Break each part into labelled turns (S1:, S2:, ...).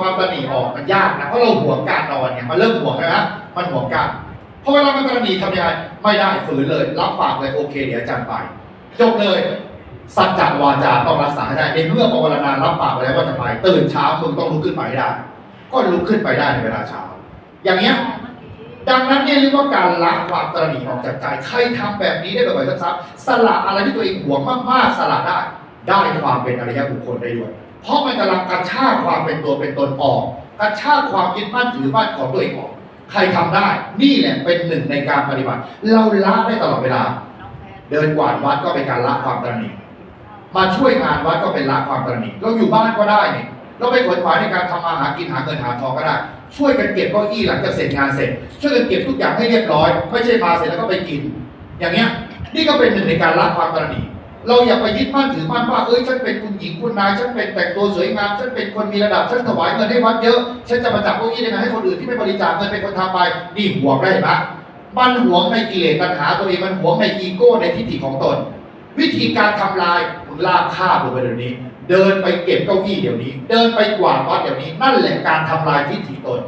S1: ความตระหนี่ออกมันยากนะเพราะเราห่วงการนอนเนี่ยมันเริ่มห่วงแล้วนะมันห่วงกันเพราะเวลามันตระหนี่ทำยังไงไม่ได้ฝืนเลยรับปากเลยโอเค เดี๋ยวอาจารย์ไปจบเลยสัจจวาจาต้องรักษาให้ได้ในเมื่อปวารณารับปากไว้แล้วว่าจะไปตื่นเช้ามึงต้องลุกขึ้นไปได้ ก็ลุกขึ้นไปได้ในเวลาเช้า อย่างเงี้ยดังนั้นเนี่ยเรียกว่าการละความตระหนี่ออกจากใจใครทำแบบนี้ได้บ่อยๆซ้ำๆสละอะไรที่ตัวเองหวงมากๆสละได้ ได้ความเป็นอริยบุคคลได้ด้วย เพราะมันกำลังกระชากความเป็นตัวเป็นตนออก กระชากความยึดมั่นถือมั่นของตัวเองออก ใครทำได้ นี่แหละเป็นหนึ่งในการปฏิบัติ เราละได้ตลอดเวลา เดินกวาดวัดก็เป็นการละความตระหนี่มาช่วยงานวัดก็เป็นละความตระหนี่เราอยู่บ้านก็ได้เนี่ยเราไปขวนขวายในการทำมาหากินหาเงินหาทองก็ได้ ช่วยกันเก็บเก้าอี้หลังจากเสร็จงานเสร็จ ช่วยกันเก็บทุกอย่างให้เรียบร้อย ไม่ใช่มาเสร็จแล้วก็ไปกิน อย่างเงี้ย นี่ก็เป็นหนึ่งในการละความตระหนี่ เราอย่าไปยึดมั่นถือมั่นว่าเอ้ยฉันเป็นคุณหญิงคุณนายฉันเป็นแต่งตัวสวยงามฉันเป็นคนมีระดับฉันถวายเงินให้วัดเยอะฉันจะมาจับเก้าอี้ได้ไงให้คนอื่นที่ไม่บริจาคเงินเป็นคนทำไปนี่หวงได้ไหมมันหวงในกิเลสตัณหาตัวเองมันหวงในอีโก้ในทิฏฐิของตน วิธีการทำลายมึงลากข้าบลงไปเดี๋ยวนี้ เดินไปเก็บเก้าอี้เดี๋ยวนี้ เดินไปกวาดวัดเดี๋ยวนี้ นั่นแหละการทำลายทิฏฐิตน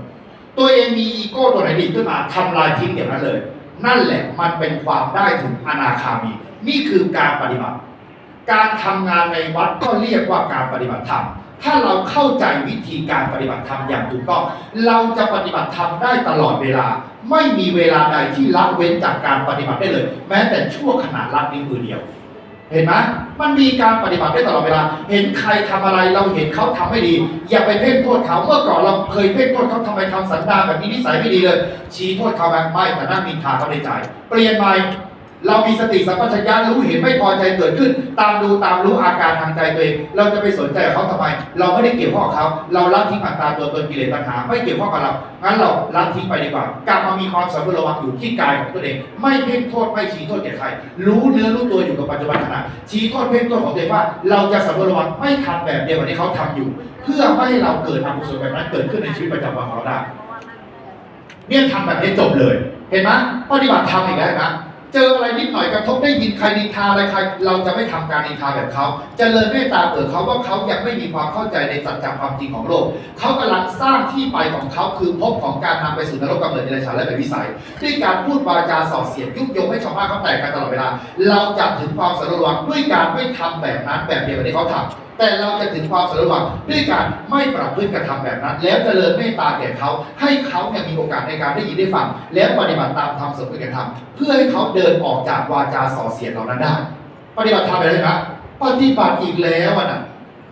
S1: ตัวเองมีอีโก้ตัวไหนดีขึ้นมาทำลายทิ้งเดี๋ยวนั้นเลย นั่นแหละมันเป็นความได้ถึงอนาคามี นี่คือการปฏิบัติ การทำงานในวัดก็เรียกว่าการปฏิบัติธรรม ถ้าเราเข้าใจวิธีการปฏิบัติธรรมอย่างถูกต้อง เราจะปฏิบัติธรรมได้ตลอดเวลา ไม่มีเวลาใดที่ละเว้นจากการปฏิบัติได้เลย แม้แต่ชั่วขณะลัดนิ้วมือเดียว เห็นไหมมันมีการปฏิบัติได้ตลอดเวลา เห็นใครทำอะไรเราเห็นเขาทำไม่ดี อย่าไปเพ่งโทษเขา เมื่อก่อนเราเคยเพ่งโทษเขาทำไมทำสันดานแบบนี้นิสัยไม่ดีเลย ชี้โทษเขาแบบไม่แต่นั่งมีทาเขาในใจ เปลี่ยนใหม่ เรามีสติสัมปชัญญะรู้เห็นไม่พอใจเกิดขึ้น ตามดูตามรู้อาการทางใจตัวเองเราจะไปสนใจกับเขาทำไม เราไม่ได้เกี่ยวข้องกับเขา เราละทิ้งอัตตาตัวตนกิเลสปัญหา ไม่เกี่ยวข้องกับเรางั้นเราละทิ้งไปดีกว่ากลับมามีความสำรวจระวังอยู่ที่กายของตัวเอง ไม่เพ่งโทษไม่ชี้โทษแก่ใครรู้เนื้อรู้ตัวอยู่กับปัจจุบันขณะชี้โทษเพ่งโทษของตัวเองว่า เราจะสำรวจระวังไม่ทำแบบเดียวกับที่เขาทำอยู่ เพื่อไม่ให้เราเกิดอกุศลแบบนั้นเกิดขึ้นในชีวิตประจำวันของเราได้เนี่ยทำแบบนี้จบเลย เห็นไหมปฏิบัติธรรมอีกแล้วนไหม เจออะไรนิดหน่อยกระทบได้ยินใครนินทาอะไรใคร เราจะไม่ทำการนินทาแบบเขาเจริญเมตตาเปิดเขาว่าเขายังไม่มีความเข้าใจในสัจจความจริงของโลกเขากำลังสร้างที่ไปของเขาคือภพของการนำไปสู่นรกกำเนิดในฉานและเป็นวิสัยด้วยการพูดวาจาส่อเสียดยุยงให้ชาวบ้านเขาแตกกันตลอดเวลา เราจะถึงความสำรวจด้วยการไม่ทำแบบนั้นแบบเดียวกับที่เขาทำแต่เราจะถึงความสำรวจด้วยการไม่ประพฤติกระทำแบบนั้น แล้วเจริญเมตตาแก่เขาให้เขาเนี่ยมีโอกาสในการได้ยินได้ฟังแล้วปฏิบัติตามธรรมสมควรแก่ธรรมเพื่อให้เขาเเดินออกจากวาจาส่อเสียดเหล่านั้นได้ ปฏิบัติธรรมอะไรนะปฏิบัติอีกแล้วนะ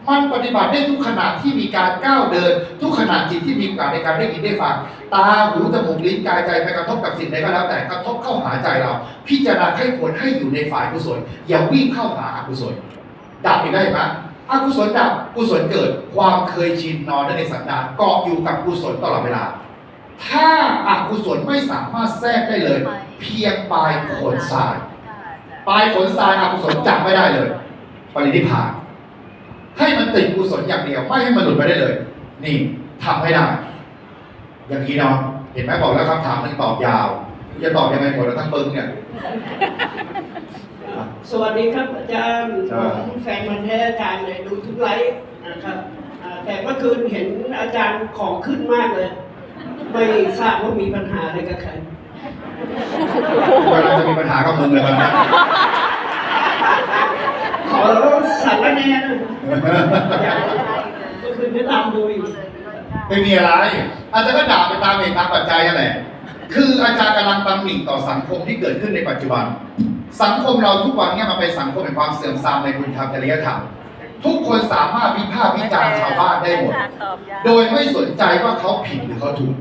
S1: มันปฏิบัติได้ทุกขณะที่มีการก้าวเดิน ทุกขณะจิตที่มีโอกาสในการได้ยินได้ฟังตาหูจมูกลิ้นกายใจไปกระทบกับสิ่งใดก็แล้วแต่กระทบเข้าหาใจเรา พิจารณาให้ควรให้อยู่ในฝ่ายกุศลอย่าวิ่งเข้าหาอกุศลดับอีกได้ไหมอกุศลดับกุศลเกิดความเคยชินนอนในสันดานเกาะอยู่กับกุศลตลอดเวลา ถ้าอกุศลไม่สามารถแทรกได้เลย เพียงปลายขนทรายปลายขนทรายอกุศลจับไม่ได้เลยปรินิพพานให้มันติดกุศลอย่างเดียว ไม่ให้มันหลุดไปได้เลย นี่ทำให้ได้ อย่างนี้เนาะเห็นไหมบอกแล้วคำถามหนึ่งตอบยาวจะตอบยังไงหมดแล้วทั้งปึงเนี่ย
S2: สวัสดีครับอาจารย์
S1: จ้า
S2: ผมแฟนมันธุ์แท้อาจารย์เลยดูทุกไลฟ์นะครับอ่าแต่เมื่อคืนเห็นอาจารย์ของขึ้นมากเลย ไม่ทราบว่ามีปัญหาอะไรกับใคร
S1: กำลังจะมีปัญ หากับมึงเลยวันนี้
S2: ขอสารแหน่นะอยากเมื่อคืนก็ตามดูอยู่
S1: ไม่มีอะไร อาจารย์ก็ด่าไปตามเหตุตามปัจจัยนั่นแหละ คืออาจารย์กำลังตำหนิต่อสังคมที่เกิดขึ้นในปัจจุบัน สังคมเราทุกวันเนี่ยมันเป็นสังคมแห่งความเสื่อมทรามในคุณธรรมจริยธรรมทุกคนสามารถวิพากษ์วิจารณ์ชาวบ้านได้หมด โดยไม่สนใจว่าเขาผิดหรือเขาถูก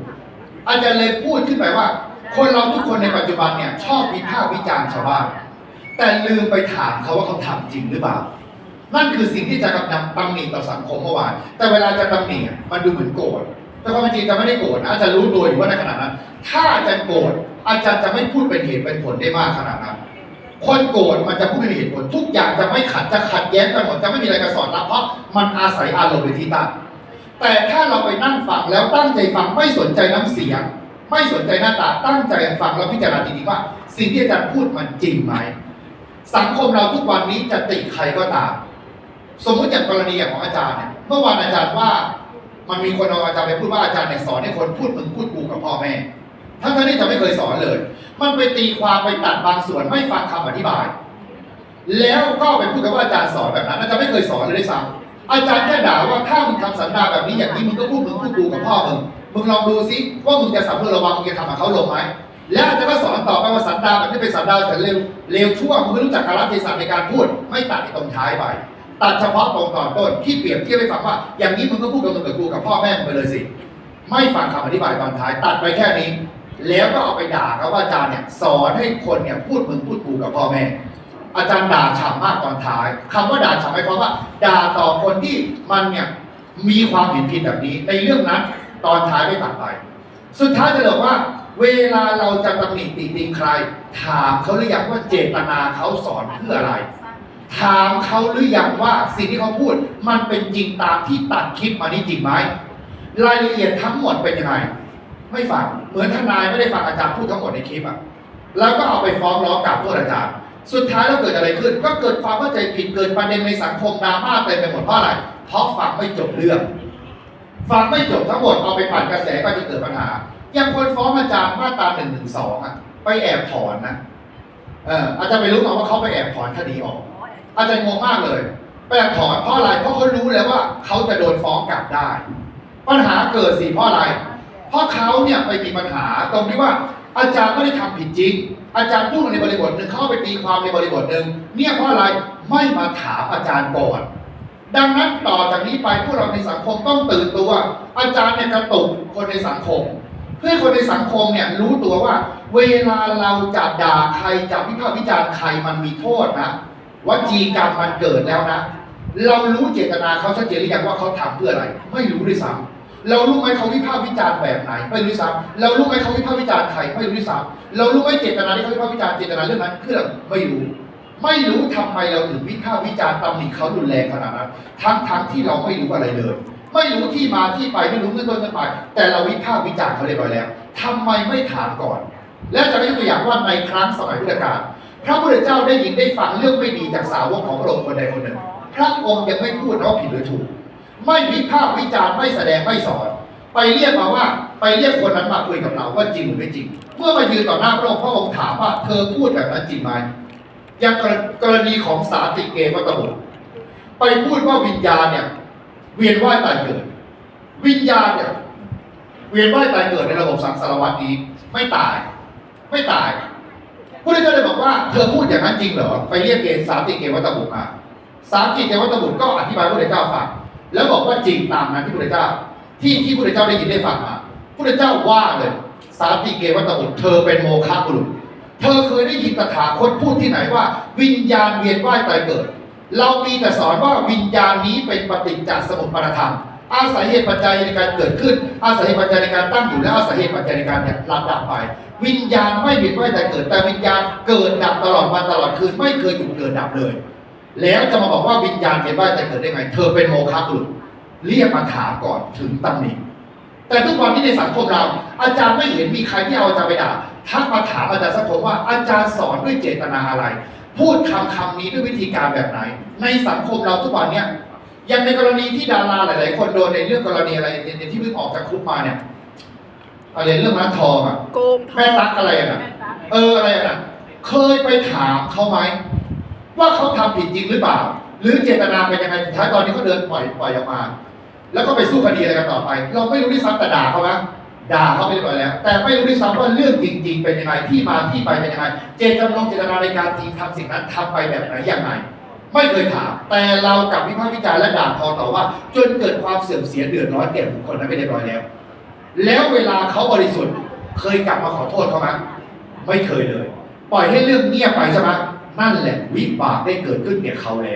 S1: อาจารย์เลยพูดขึ้นไปว่า คนเราทุกคนในปัจจุบันเนี่ยชอบวิพากษ์วิจารณ์ชาวบ้าน แต่ลืมไปถามเขาว่าเขาทำจริงหรือเปล่า นั่นคือสิ่งที่จะกำลังตำหนิต่อสังคมเมื่อวาน แต่เวลาจะตำหนิมันดูเหมือนโกรธ แต่ความจริงจะไม่ได้โกรธนะอาจารย์รู้ตัวอยู่ว่าในขณะนั้น ถ้าอาจารย์โกรธอาจารย์จะไม่พูดเป็นเหตุเป็นผลได้มากขนาดนั้น คนโกรธมันจะพูดเป็นเหตุผล ทุกอย่างจะไม่ขัดจะขัดแย้งกันหมดจะไม่มีอะไรกระสอนรับเพราะมันอาศัยอารมณ์เป็นที่ตั้งแต่ถ้าเราไปนั่งฟังแล้วตั้งใจฟังไม่สนใจน้ำเสียง ไม่สนใจหน้าตาตั้งใจฟังแล้วพิจารณาจริงๆว่า สิ่งที่อาจารย์พูดมันจริงไหมสังคมเราทุกวันนี้จะติใครก็ตาม สมมติอย่างกรณีอย่างของอาจารย์เนี่ยเมื่อวานอาจารย์ว่า มันมีคนเอาอาจารย์ไปพูดว่าอาจารย์เนี่ยสอนให้คนพูดมึงพูดกูกับพ่อแม่ทั้งที่จะไม่เคยสอนเลย มันไปตีความไปตัดบางส่วนไม่ฟังคำอธิบาย แล้วก็ไปพูดกับว่าอาจารย์สอนแบบนั้นอาจารย์ไม่เคยสอนเลยด้วยซ้ำอาจารย์แค่ด่าว่าถ้ามึงทำสันดาแบบนี้อย่างนี้มึงก็พูดมึงพูดกูกับพ่อมึง มึงลองดูซิว่ามึงจะสำร็จระวังมึงจะทำกับเขาลงไหมแล้วอาจารย์ก็สอนต่อไปว่าสันดาแบบนี้เป็นสันดานแต่เลวเลวชั่วมึงไม่รู้จักการรับเทศะในการพูด ไม่ตัดที่ตรงท้ายไปตัดเฉพาะตรงตอนต้นที่เปรียบเทียบให้ฟังว่า อย่างนี้มึงก็พูดกับมึงกับกูกับพ่อแม่มึงไปเลยสิ ไม่ฟังคำอธิบายตอนท้าย ตัดไปแค่นี้ แล้วก็เอาไปด่าเขาว่าอาจารย์เนี่ยสอนให้คนเนี่ยพูดมึงพูดกูกับพ่อแม่ อาจารย์ด่าฉ่ำมากตอนท้ายคำว่าด่าฉ่ำหมายความว่า ด่าต่อคนที่มันเนี่ยมีความเห็นผิดแบบนี้ในเรื่องนั้น ตอนท้ายไม่ตัดไป สุดท้ายจะบอกว่า เวลาเราจะตำหนิติติงใคร ถามเขาหรือยังว่าเจตนาเขาสอนเพื่ออะไร ถามเขาหรือยังว่าสิ่งที่เขาพูด มันเป็นจริงตามที่ตัดคลิปมานี่จริงไหมรายละเอียดทั้งหมดเป็นยังไงไม่ฟังเหมือนทนายไม่ได้ฟังอาจารย์พูดทั้งหมดในคลิปอะแล้วก็เอาไปฟ้องร้องกล่าวโทษอาจารย์ สุดท้ายแล้วเกิดอะไรขึ้น ก็เกิดความเข้าใจผิดเกิดประเด็นในสังคมดราม่าเต็มไปหมดเพราะอะไร เพราะฟังไม่จบเรื่อง ฟังไม่จบทั้งหมดเอาไปปั่นกระแสก็จะเกิดปัญหาอย่างคนฟ้องอาจารย์มาตราหนึ่งหนึ่งสองอะ ไปแอบถอนนะเอออาจารย์ไม่รู้หรอกว่าเขาไปแอบถอนคดีออก อาจารย์งงมากเลยไปแอบถอนเพราะอะไรเพราะเขารู้แล้วว่าเขาจะโดนฟ้องกลับได้ ปัญหาเกิดสิเพราะอะไร เพราะเขาเนี่ยไปมีปัญหาตรงที่ว่า อาจารย์ไม่ได้ทำผิดจริง อาจารย์พูดในบริบทหนึ่งเขาไปตีความในบริบทหนึ่งเนี่ยเพราะอะไรไม่มาถามอาจารย์ก่อน ดังนั้นต่อจากนี้ไปพวกเราในสังคมต้องตื่นตัว อาจารย์เนี่ยกระตุกคนในสังคม เพื่อคนในสังคมเนี่ยรู้ตัวว่า เวลาเราจะด่าใครจะวิพากษ์วิจารณ์ใครมันมีโทษนะวจีกรรมมันเกิดแล้วนะ เรารู้เจตนาเขาชัดเจนหรือยังว่าเขาทำเพื่ออะไร ไม่รู้ด้วยซ้ำเรารู้ไหมเขาวิพากษ์วิจารณ์แบบไหน ไม่รู้ด้วยซ้ำเรารู้ไหมเขาวิพากษ์วิจารณ์ใครไม่รู้ด้วยซ้ำเรารู้ไหมเจตนาที่เขาวิพากษ์วิจารณ์เจตนาเรื่องนั้นเคืออะไรไม่รู้ ไม่รู้ทำไมเราถึงวิพากษ์วิจารณ์ตำหนิเขารุนแรงขนาดนั้น ทั้งทั้งที่เราไม่รู้อะไรเลย ไม่รู้ที่มาที่ไปไม่รู้เงื่อนต้นเงื่อนปลายแต่เราวิพากษ์วิจารณ์เขาเรียบร้อยแล้วทำไมไม่ถามก่อน และจะได้ตัวอย่างว่าในครั้งสมัยพุทธกาลพระพุทธเจ้าได้ยินได้ฟังเรื่องไม่ดีจากสาวกของพระองค์คนใดคนหนึ่ง พระองค์ยังไม่พูดนะว่าผิดหรือถูก ไม่วิพากษ์วิจารณ์ไม่แสดงไม่สอน ไปเรียกมาว่าไปเรียกคนนั้นมาคุยกับเราว่าจริงหรือไม่จริง เมื่อมายืนต่อหน้าพระองค์พระองค์ถามว่าเธอพูดแบบนั้นจริงไหม อย่างกรณีของสาติเกวัตบุตรไปพูดว่าวิญญาณเนี่ย เวียนว่ายตายเกิด วิญญาณเนี่ย เวียนว่ายตายเกิดในระบบสังสารวัตนี้ ไม่ตาย ไม่ตายพระพุทธเจ้าเลยบอกว่าเธอพูดอย่างนั้นจริงเหรอไปเรียกเกณฑ์สาติเกวัตบุตรมาสามกิเทวตบุตรก็อธิบายพระเจ้าฟังแล้วบอกว่าจริงตามนั้นที่พระเจ้า ที่ที่พระเจ้าได้ยินได้ฟังมาพระเจ้าว่าเลย สามกิเกวัตบุตรเธอเป็นโมฆะบุรุษ เธอเคยได้ยินตถาคตพูดที่ไหนว่า วิญญาณเวียนว่ายตายเกิด เรามีแต่สอนว่าวิญญาณนี้เป็นปฏิจจสมุปบาทธรรมอาศัยเหตุปัจจัยในการเกิดขึ้น อาศัยเหตุปัจจัยในการตั้งอยู่และอาศัยเหตุปัจจัยในการเนี่ยรับดับไป วิญญาณไม่เวียนว่ายตายเกิด แต่วิญญาณเกิดดับตลอดวันตลอดคืนไม่เคยหยุดเกิดดับเลย แล้วจะมาบอกว่าวิญญาณเวียนว่ายตายเกิดได้ไง เธอเป็นโมฆะบุรุษเรียกมาถามก่อนถึงตำหนิแต่ทุกวันนี้ในสังคมเรา อาจารย์ไม่เห็นมีใครที่เอาอาจารย์ไปด่า ทักมาถามอาจารย์สักคนว่าอาจารย์สอนด้วยเจตนาอะไร พูดคำคำนี้ด้วยวิธีการแบบไหน ในสังคมเราทุกวันเนี่ยอย่างในกรณีที่ดาราหลาย ๆ คนโดนในเรื่องกรณีอะไรเนี่ยที่เพิ่งออกจากคุกมาเนี่ยอะไรเรื่องร้านทองอะ
S3: โกงท
S1: แม่
S3: อง
S1: ตักอะไรอะเอออะไรอะเคยไปถามเขาไหมว่าเขาทำผิดจริงหรือเปล่า หรือเจตนาเป็นยังไงสุดท้ายตอนนี้เขาเดินปล่อยปล่อยออกมา แล้วก็ไปสู้คดีอะไรกันต่อไป เราไม่รู้ที่ซ้ำแต่ด่าเขาไหม ด่าเขาไปเรียบร้อยแล้ว แต่ไม่รู้ที่ซ้ำว่าเรื่องจริง ๆ เป็นยังไงที่มาที่ไปเป็นยังไงเจตจำลงเจตนาในการทีทำสิ่งนั้นทำไปแบบไหนอย่างไรไม่เคยถามแต่เรากลับวิพากษ์วิจารณ์และด่าทอต่อว่า จนเกิดความเสื่อมเสียเดือดร้อนแก่บุคคลนั้นไปเรียบร้อยแล้ว แล้วเวลาเขาบริสุทธิ์ เคยกลับมาขอโทษเขาไหมไม่เคยเลย ปล่อยให้เรื่องเงียบไปใช่ไหมนั่นแหละวิบากได้เกิดขึ้นแก่เขาแล้ว